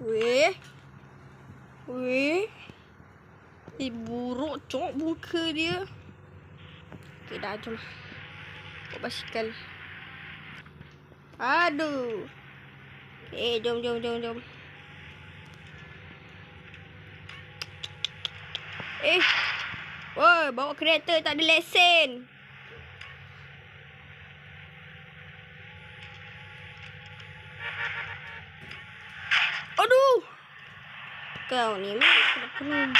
Weh. Weh. Eh, buruk cok muka dia. Okay, dah jom. Bawa basikal. Aduh. Okay, jom, jom, jom, jom. Eh. Woi, bawa kereta tak ada lesen. Aduh. Kau ni kena.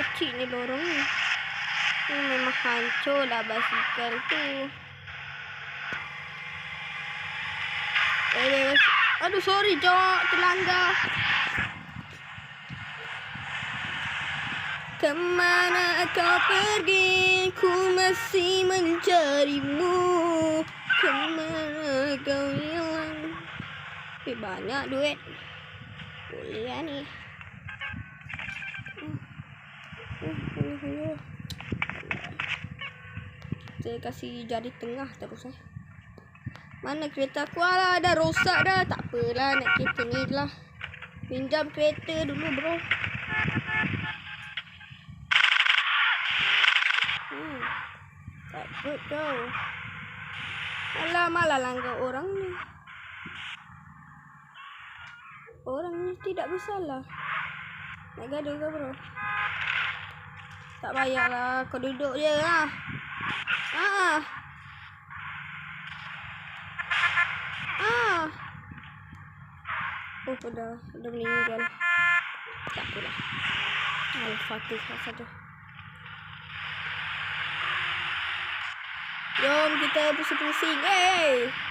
Kecil ni lorong ni. Ni memang hancur lah basikal tu. Eh, aduh sorry Jok, terlanggar. Kemana kau pergi? Ku masih mencarimu. Kemana kau hilang? Eh, banyak duit. Boleh lah ni. Saya kasih jari tengah terus eh. Mana kereta aku lah dah rosak dah. Tak apalah nak kereta ni lah. Pinjam kereta dulu bro. Takut kau. Alah malah langgar orang ni. Orang ni tidak bersalah. Nak gaduh ke bro? Tak payahlah. Kau duduk je lah. Ah. Ah. Oh, dah, dah meninggal. Tak apalah. Al-Fatihah saja. Jom kita pusing-pusing. Eh.